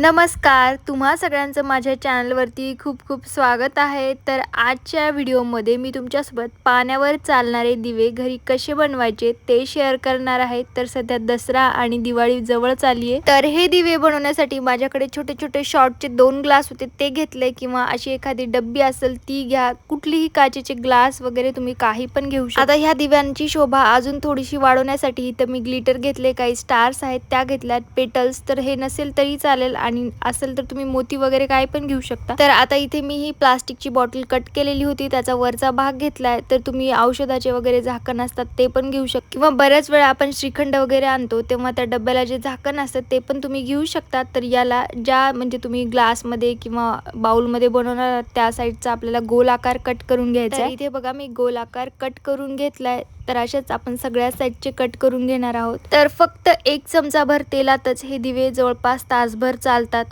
नमस्कार तुम्हा सगळ्यांचं माझ्या चॅनलवरती खूप खूप स्वागत आहे. तर आजच्या व्हिडिओमध्ये मी तुमच्यासोबत पाण्यावर चालणारे दिवे घरी कसे बनवायचे ते शेअर करणार आहे. तर सध्या दसरा आणि दिवाळी जवळच आली आहे. तर हे दिवे बनवण्यासाठी माझ्याकडे छोटे छोटे शॉर्टचे दोन ग्लास होते. ते घेतले किंवा अशी एखादी डब्बी असेल ती घ्या. कुठलीही काचेचे ग्लास वगैरे तुम्ही काही पण घेऊ शकता. आता ह्या दिव्यांची शोभा अजून थोडीशी वाढवण्यासाठी इथं मी ग्लिटर घेतले. काही स्टार्स आहेत त्या घेतल्यात. पेटल्स तर हे नसेल तरी चालेल. आणि असेल तर तुम्ही मोती वगैरे काय पण घेऊ शकता. तर आता इथे मी ही प्लास्टिकची बॉटल कट केलेली होती त्याचा वरचा भाग घेतलाय तर तुम्ही औषधाचे वगैरे झाकण असतात ते पण घेऊ शकता किंवा बऱ्याच वेळा आपण श्रीखंड वगैरे आणतो तेव्हा त्या डब्याला जे झाकण असतात ते पण तुम्ही घेऊ शकता. तर याला ज्या म्हणजे तुम्ही ग्लासमध्ये किंवा बाउलमध्ये बनवणार आहात त्या साईडचा आपल्याला गोल आकार कट करून घ्यायचा इथे बघा मी गोल आकार कट करून घेतलाय. तर अशाच आपण सगळ्या साईडचे कट करून घेणार आहोत. तर फक्त एक चमचाभर तेलातच हे दिवे जवळपास तासभर चालतात.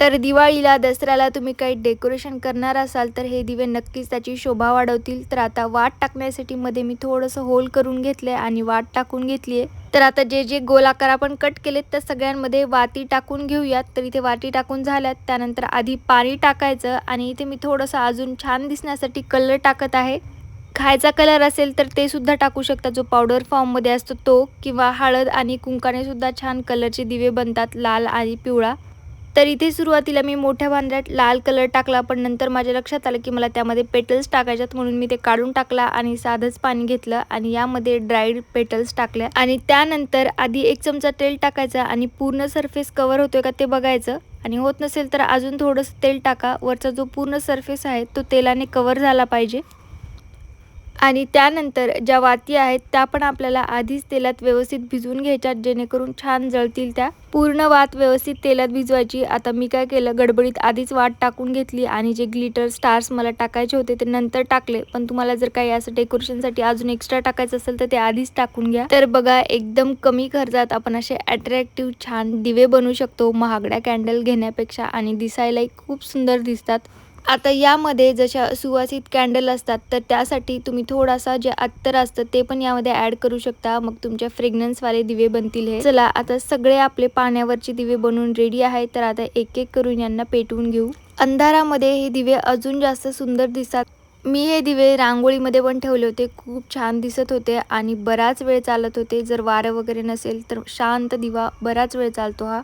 तर दिवाळीला दसऱ्याला तुम्ही काही डेकोरेशन करणार असाल तर हे दिवे नक्कीच त्याची शोभा वाढवतील. तर आता वाट टाकण्यासाठी मध्ये मी थोडंसं होल करून घेतलंय आणि वाट टाकून घेतली आहे तर आता जे जे गोलाकार आपण कट केलेत त्या सगळ्यांमध्ये वाती टाकून घेऊयात. तर इथे वाती टाकून झाल्यात. त्यानंतर आधी पाणी टाकायचं आणि इथे मी थोडंसं अजून छान दिसण्यासाठी कलर टाकत आहे. खायचा कलर असेल तर ते सुद्धा टाकू शकता. जो पावडर फॉर्ममध्ये असतो तो किंवा हळद आणि कुंकाने सुद्धा छान कलरचे दिवे बनतात लाल आणि पिवळा. तर इथे सुरुवातीला मी मोठ्या भांड्यात लाल कलर टाकला पण नंतर माझ्या लक्षात आलं की मला त्यामध्ये पेटल्स टाकायच्यात म्हणून मी ते काढून टाकला आणि साधंच पाणी घेतलं आणि यामध्ये ड्राईड पेटल्स टाकल्या. आणि त्यानंतर आधी एक चमचा तेल टाकायचा आणि पूर्ण सरफेस कवर होतोय का ते बघायचं. आणि होत नसेल तर अजून थोडंसं तेल टाका. वरचा जो पूर्ण सरफेस आहे तो तेलाने कवर झाला पाहिजे. आणि त्यानंतर ज्या वाती आहेत त्या पण आपल्याला आधीच तेलात व्यवस्थित भिजवून घ्यायच्यात जेणेकरून छान जळतील त्या. पूर्ण वात व्यवस्थित तेलात भिजवायची. आता मी काय केलं गडबडीत आधीच वाट टाकून घेतली आणि जे ग्लिटर स्टार्स मला टाकायचे होते ते नंतर टाकले. पण तुम्हाला जर काही असं डेकोरेशनसाठी अजून एक्स्ट्रा टाकायचं असेल तर ते आधीच टाकून घ्या. तर बघा एकदम कमी खर्चात आपण असे अट्रॅक्टिव्ह छान दिवे बनवू शकतो. महागड्या कॅन्डल घेण्यापेक्षा आणि दिसायलाही खूप सुंदर दिसतात. आता यामध्ये जशा सुवासित कॅन्डल असतात तर त्यासाठी तुम्ही थोडासा जे अत्तर असतं ते पण यामध्ये ॲड करू शकता. मग तुमच्या फ्रेग्रन्सवाले दिवे बनतील हे. चला आता सगळे आपले पाण्यावरचे दिवे बनवून रेडी आहे तर आता एक एक करून यांना पेटवून घेऊ. अंधारामध्ये हे दिवे अजून जास्त सुंदर दिसतात. मी हे दिवे रांगोळीमध्ये पण ठेवले होते. खूप छान दिसत होते आणि बराच वेळ चालत होते. जर वारं वगैरे नसेल तर शांत दिवा बराच वेळ चालतो हा.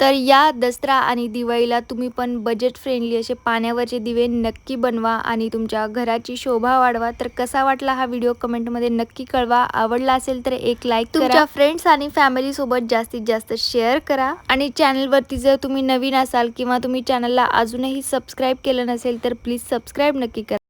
तर या दसरा आणि दिवाळीला तुम्ही पण बजेट फ्रेंडली असे पाण्यावरचे दिवे नक्की बनवा आणि तुमच्या घराची शोभा वाढवा. तर कसा वाटला हा व्हिडिओ कमेंटमध्ये नक्की कळवा. आवडला असेल तर एक लाईक तुमच्या फ्रेंड्स आणि फॅमिली सोबत जास्तीत जास्त शेअर करा. आणि चॅनलवरती जर तुम्ही नवीन असाल किंवा तुम्ही चॅनलला अजूनही सबस्क्राईब केलं नसेल तर प्लीज सबस्क्राईब नक्की करा.